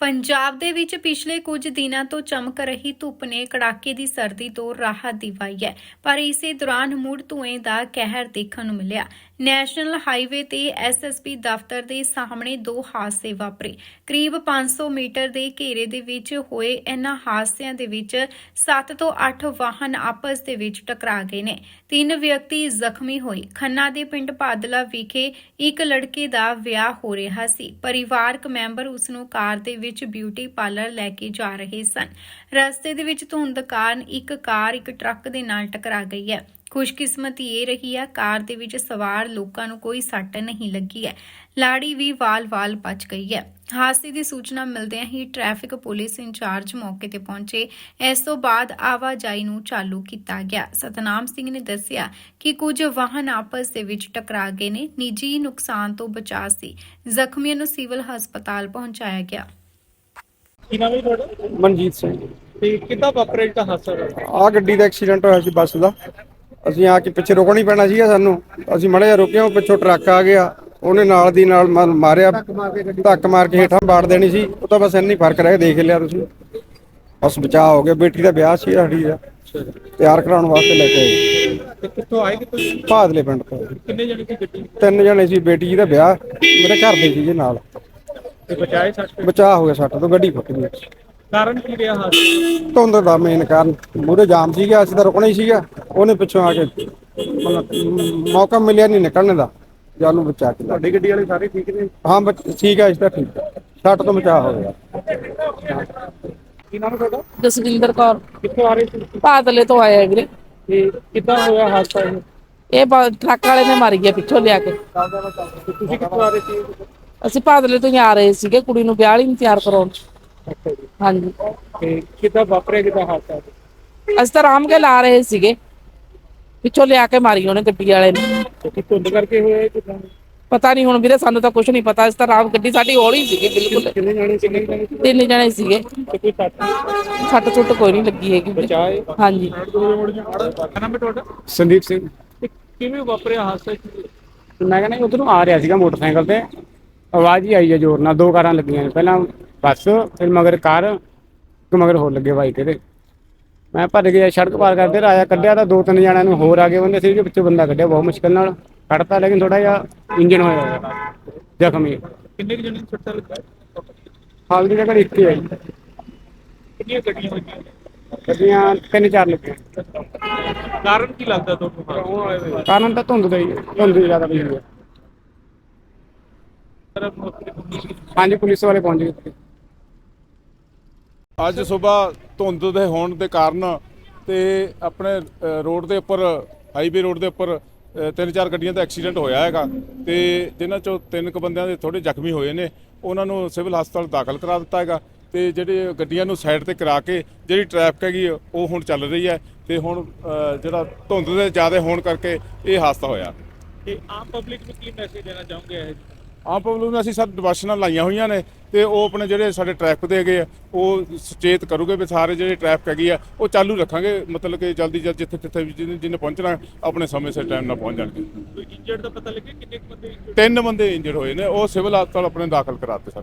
ਪੰਜਾਬ ਦੇ ਵਿੱਚ ਪਿਛਲੇ ਕੁਝ ਦਿਨਾਂ ਤੋਂ ਚਮਕ ਰਹੀ ਧੁੱਪ ਨੇ ਕੜਾਕੇ ਦੀ ਸਰਦੀ ਤੋਂ ਰਾਹਤ ਦਿਵਾਈ ਹੈ, ਪਰ ਇਸੇ ਦੌਰਾਨ ਮੁੜ ਧੂਏ ਦਾ ਕਹਿਰ ਦੇਖਣ ਨੂੰ ਮਿਲਿਆ। ਨੈਸ਼ਨਲ ਹਾਈਵੇ ਤੇ ਐਸਐਸਪੀ ਦਫ਼ਤਰ ਦੇ ਸਾਹਮਣੇ ਦੋ ਹਾਦਸੇ ਵਾਪਰੇ। ਕਰੀਬ 500 ਮੀਟਰ ਦੇ ਘੇਰੇ ਦੇ ਵਿੱਚ ਹੋਏ ਇਹਨਾਂ ਹਾਦਸਿਆਂ ਦੇ ਵਿੱਚ 7 ਤੋਂ 8 ਵਾਹਨ ਆਪਸ ਦੇ ਵਿੱਚ ਟਕਰਾ ਗਏ ਨੇ। ਤਿੰਨ ਵਿਅਕਤੀ ਜ਼ਖਮੀ ਹੋਏ। ਖੰਨਾ ਦੇ ਪਿੰਡ ਭਾਦਲਾ ਵਿਖੇ ਇੱਕ ਲੜਕੇ ਦਾ ਵਿਆਹ ਹੋ ਰਿਹਾ ਸੀ। ਪਰਿਵਾਰਕ ਮੈਂਬਰ ਉਸ ਨੂੰ ਕਾਰ ਦੇ ਵਿੱਚ ਬਿਊਟੀ ਪਾਰਲਰ ਲੈ ਕੇ ਜਾ ਰਹੇ ਸਨ। ਰਸਤੇ ਦੇ ਵਿੱਚ ਧੁੰਦ ਕਾਰਨ ਇੱਕ ਕਾਰ ਇੱਕ ਟਰੱਕ ਦੇ ਨਾਲ ਟਕਰਾ ਗਈ ਹੈ। ਖੁਸ਼ਕਿਸਮਤੀ ਇਹ ਰਹੀ ਹੈ, ਕਾਰ ਦੇ ਵਿੱਚ ਸਵਾਰ ਲੋਕਾਂ ਨੂੰ ਕੋਈ ਸੱਟ ਨਹੀਂ ਲੱਗੀ ਹੈ। ਲਾੜੀ ਵੀ ਵਾਲ-ਵਾਲ ਬਚ ਗਈ ਹੈ। ਹਾਦਸੇ ਦੀ ਸੂਚਨਾ ਮਿਲਦਿਆਂ ਹੀ ਟ੍ਰੈਫਿਕ ਪੁਲਿਸ ਇੰਚਾਰਜ ਮੌਕੇ ਤੇ ਪਹੁੰਚੇ। ਇਸ ਤੋਂ ਬਾਅਦ ਆਵਾਜਾਈ ਨੂੰ ਚਾਲੂ ਕੀਤਾ ਗਿਆ। ਸਤਨਾਮ ਸਿੰਘ ਨੇ ਦੱਸਿਆ ਕਿ ਕੁਝ ਵਾਹਨ ਆਪਸ ਦੇ ਵਿੱਚ ਟਕਰਾ ਗਏ ਨੇ। ਨਿੱਜੀ ਨੁਕਸਾਨ ਤੋਂ ਬਚਾ ਸੀ। ਜ਼ਖਮੀਆਂ ਨੂੰ ਸਿਵਲ ਹਸਪਤਾਲ ਪਹੁੰਚਾਇਆ ਗਿਆ। ਕੀ ਨਾਮ ਹੈ ਤੁਹਾਡਾ? ਮਨਜੀਤ ਸਿੰਘ। ਤੇ ਕਿੱਦਾਂ ਵਾਪਰਿਆ ਜਿਹੜਾ ਹਾਦਸਾ? ਆ ਗੱਡੀ ਦਾ ਐਕਸੀਡੈਂਟ ਹੋਇਆ ਸੀ ਬੱਸ ਦਾ। ਅਸੀਂ ਆ ਕੇ ਪਿੱਛੇ ਰੁਕਣਾ ਹੀ ਪੈਣਾ ਸੀਗਾ ਸਾਨੂੰ। ਅਸੀਂ ਮੜੇ ਰੁਕੇ ਉਹ ਪਿੱਛੋਂ ਟਰੱਕ ਆ ਗਿਆ। ਉਹਨੇ ਨਾਲ ਦੀ ਨਾਲ ਮਾ- ਮਾਰਿਆ। ਧੱਕ ਮਾਰ ਕੇ ਹੇਠਾਂ ਬਾੜ ਦੇਣੀ ਸੀ। ਉਹ ਤਾਂ ਬਸ ਇੰਨੀ ਫ਼ਰਕ ਰਹਿ ਦੇਖ ਲਿਆ ਤੁਸੀਂ। ਬਸ ਬਚਾਅ ਹੋ ਗਿਆ। ਬੇਟੀ ਦਾ ਵਿਆਹ ਸੀ ਸਾਡੀ ਦਾ। ਤਿਆਰ ਕਰਾਉਣ ਵਾਸਤੇ ਲੈ ਕੇ ਆਏ। ਤੇ ਕਿੱਥੋਂ ਆਏ ਕਿ ਤੁਸੀਂ ਭਾਦਲੇ ਪਿੰਡ ਤੋਂ। ਕਿੰਨੇ ਜਣੇ ਸੀ ਗੱਡੀ? ਤਿੰਨ ਜਣੇ ਸੀ ਬੇਟੀ ਜੀ ਦਾ ਵਿਆਹ। ਮੇਰੇ ਘਰ ਦੇ ਸੀਗੇ ਨਾਲ। ਤੇ ਬਚਾਏ ਸੱਟ ਬਚਾਅ ਹੋ ਗਿਆ ਸਾਡਾ ਤੋਂ ਗੱਡੀ ਫੁੱਟ ਗਈ। ਕਾਰਨ ਕੀ ਰਿਹਾ ਹਾਦਸੇ? ਧੁੰਦ ਦਾ ਮੇਨ ਕਾਰਨ ਮੂਰੇ ਜਾਮ ਸੀਗਾ ਅਸੀਂ ਤਾਂ ਰੁਕਣਾ ਹੀ ਸੀਗਾ। ਉਹਨੇ ਪਿੱਛੋਂ ਆ ਕੇ ਮਤਲਬ ਮ- ਮੌਕਾ ਮਿਲਿਆ ਨਹੀਂ ਨਿਕਲਣ ਦਾ ਜਾਨੂੰ ਬਚਾ ਕੇ ਲਿਆ। ਤੁਹਾਡੀ ਗੱਡੀ ਵਾਲੇ ਸਾਰੇ ਠੀਕ ਨੇ? ਹਾਂ ਬੱਚ- ਠੀਕ ਹੈ ਇਸ ਤਾਂ ਠੀਕ ਹੈ ਛੱਟ ਤੋਂ ਬਚਾ ਹੋ ਗਿਆ। ਕੀ ਨਾਮ ਹੈ ਤੁਹਾਡਾ? ਜਸਵਿੰਦਰ ਕੌਰ। ਕਿੱਥੋਂ ਆ ਰਹੇ ਸੀ? ਬਾਦਲੇ ਤੋਂ ਆਇਆ ਵੀਰੇ। ਤੇ ਕਿੱਦਾਂ ਹੋਇਆ ਹਾਦਸਾ ਇਹ? ਇਹ ਬ- ਟਰੱਕ ਵਾਲੇ ਨੇ ਮਾਰੀ ਗਿਆ ਪਿੱਛੋਂ ਲਿਆ ਕੇ। ਤੇ ਤੁਸੀਂ ਕਿੱਥੋਂ ਆ ਰਹੇ ਸੀ? ਅਸੀਂ ਬਾਦਲੇ ਤੋਂ ਹੀ ਆ ਰਹੇ ਸੀਗੇ ਕੁੜੀ ਨੂੰ ਵਿਆਹ ਲਈ ਨੂੰ ਤਿਆਰ ਕਰਾਉਣ। ਅੱਛਾ ਜੀ। ਹਾਂਜੀ। ਤੇ ਕਿੱਦਾਂ ਵਾਪਰਿਆ ਕਿੱਦਾਂ ਹਾਦਸਾ? ਅਸੀਂ ਤਾਂ ਰਹੇ ਸੀਗੇ। ਪਿੱਛੋਂ ਲਿਆ ਕੇ ਮਾਰੀ ਉਹਨੇ ਗੱਡੀ ਵਾਲੇ ਨੇ। ਤੇ ਕੀ ਧੁੰਦ ਕਰਕੇ ਹੋਇਆ ਇਹ ਕਿੱਦਾਂ? ਪਤਾ ਨਹੀਂ ਹੁਣ ਵੀਰੇ ਸਾਨੂੰ ਤਾਂ ਕੁਝ ਨਹੀਂ ਪਤਾ। ਇਸ ਤਾਂ ਆਰਾਮ ਗੱਡੀ ਸਾਡੀ ਹੌਲੀ ਸੀਗੀ ਬਿਲਕੁਲ। ਕਿੰਨੇ ਜਣੇ ਸੀ ਕਿੰਨੇ ਜਣੇ ਸੀ ਤਿੰਨ ਜਣੇ ਸੀਗੇ। ਤੇ ਕੋਈ ਸੱਟ? ਛੱਟ ਛੁੱਟ ਕੋਈ ਨਹੀਂ ਲੱਗੀ ਹੈਗੀ ਵੀਰੇ। ਬਚਾਏ? ਹਾਂਜੀ। ਕੀ ਨਾਮ ਹੈ ਤੁਹਾਡਾ? ਸੰਦੀਪ ਸਿੰਘ। ਤੇ ਕਿਵੇਂ ਵਾਪਰਿਆ ਹਾਦਸਾ? ਮੈਂ ਕਹਿੰਦਾ ਉਧਰੋਂ ਆ ਰਿਹਾ ਸੀਗਾ ਮੋਟਰਸਾਈਕਲ ਤੇ। ਆਵਾਜ਼ ਹੀ ਆਈ ਹੈ ਜ਼ੋਰ ਨਾਲ ਦੋ ਕਾਰਾਂ ਲੱਗੀਆਂ ਨੇ ਪਹਿਲਾਂ ਬੱਸ ਫਿਰ ਮਗਰ ਕਾਰ ਇੱਕ ਮਗਰ ਹੋਰ ਲੱਗੇ ਬਾਈਕ ਇਹਦੇ। ਮੈਂ ਭੱਜ ਗਿਆ ਸੜਕ ਪਾਰ ਕਰਦੇ ਰਾਇਆ ਕੱਢਿਆ ਤਾਂ ਦੋ ਤਿੰਨ ਜਣਿਆਂ ਨੂੰ ਹੋਰ ਆ ਗਏ ਬੰਦੇ ਸੀ ਵਿੱਚੋਂ ਬੰਦਾ ਕੱਢਿਆ ਬਹੁਤ ਮੁਸ਼ਕਲ ਨਾਲ ਕੱਢਤਾ ਲੇਕਿਨ ਥੋੜਾ ਜਿਹਾ ਇੰਜਨ ਹੋਇਆ ਹੋਇਆ। ਜ਼ਖਮੀ। ਕਿੰਨੇ ਕੁ ਜਣੇ ਸੱਟਾਂ ਲੱਗਾ? ਹਾਲ ਦੀ ਜਗ੍ਹਾ ਇੱਕ ਹੀ ਆਈ ਕਿੰਨੀਆਂ ਗੱਡੀਆਂ ਹੋਈਆਂ ਗੱਡੀਆਂ ਤਿੰਨ ਚਾਰ ਲੱਗੀਆਂ। ਕਾਰਨ ਕੀ ਲੱਗਦਾ ਤੁਹਾਨੂੰ? ਕਾਰਨ ਤਾਂ ਧੁੰਦ ਦਾ ਹੀ ਧੁੰਦ ਜ਼ਿਆਦਾ ਪਈ ਹੋਈ ਹੈ ਹਾਂਜੀ ਪੁਲਿਸ ਵਾਲੇ ਪਹੁੰਚ ਗਏ ਅੱਜ ਸਵੇਰ ਧੁੰਦ ਦੇ ਹੋਣ ਦੇ ਕਾਰਨ ਤੇ ਆਪਣੇ ਰੋਡ ਦੇ ਉੱਪਰ ਹਾਈਵੇ ਰੋਡ ਦੇ ਉੱਪਰ ਤਿੰਨ ਚਾਰ ਗੱਡੀਆਂ ਦਾ ਐਕਸੀਡੈਂਟ ਹੋਇਆ ਹੈਗਾ ਤੇ ਜਿਨ੍ਹਾਂ ਚੋਂ ਤਿੰਨ ਕੁ ਬੰਦਿਆਂ ਦੇ ਥੋੜੇ ਜ਼ਖਮੀ ਹੋਏ ਨੇ ਉਹਨਾਂ ਨੂੰ ਸਿਵਲ ਹਸਪਤਾਲ ਦਾਖਲ ਕਰਾ ਦਿੱਤਾ ਹੈਗਾ ਤੇ ਜਿਹੜੇ ਗੱਡੀਆਂ ਨੂੰ ਸਾਈਡ ਤੇ ਕਰਾ ਕੇ ਜਿਹੜੀ ਟ੍ਰੈਫਿਕ ਹੈਗੀ ਉਹ ਹੁਣ ਚੱਲ ਰਹੀ ਹੈ ਤੇ ਹੁਣ ਜਿਹੜਾ ਧੁੰਦ ਦੇ ਜ਼ਿਆਦਾ ਹੋਣ ਕਰਕੇ ਇਹ ਹਾਦਸਾ ਹੋਇਆ। ਤੇ ਆਮ ਪਬਲਿਕ ਨੂੰ ਕੀ ਮੈਸੇਜ ਦੇਣਾ ਚਾਹੋਗੇ ਇਹ? ਆਮ ਪਬਲਿਕ ਨੂੰ ਅਸੀਂ ਸਰ ਡਿਵਾਸ਼ਨਾਂ ਲਾਈਆਂ ਹੋਈਆਂ ਨੇ ਤੇ ਉਹ ਆਪਣੇ ਜਿਹੜੇ ਸਾਡੇ ਟ੍ਰੈਫਿਕ ਦੇ ਹੈਗੇ ਆ ਉਹ ਸੁਚੇਤ ਕਰੂਗੇ ਵੀ ਸਾਰੇ ਜਿਹੜੇ ਟ੍ਰੈਫਿਕ ਹੈਗੀ ਆ ਉਹ ਚਾਲੂ ਰੱਖਾਂਗੇ ਮਤਲਬ ਕਿ ਜਲਦੀ ਜਲਦੀ ਜਿੱਥੇ ਜਿੱਥੇ ਵੀ ਜਿਹਨੇ ਜਿਹਨੇ ਪਹੁੰਚਣਾ ਆਪਣੇ ਸਮੇਂ ਸਿਰ ਟਾਈਮ ਨਾਲ ਪਹੁੰਚ ਜਾਣਗੇ। ਕੋਈ ਇੰਜਰਡ ਦਾ ਪਤਾ ਲੱਗਿਆ ਕਿੰਨੇ ਬੰਦੇ ਤਿੰਨ ਬੰਦੇ ਇੰਜਰਡ ਹੋਏ ਨੇ ਉਹ ਸਿਵਲ ਹਸਪਤਾਲ ਆਪਣੇ ਦਾਖਲ ਕਰਾਤੇ ਸਰ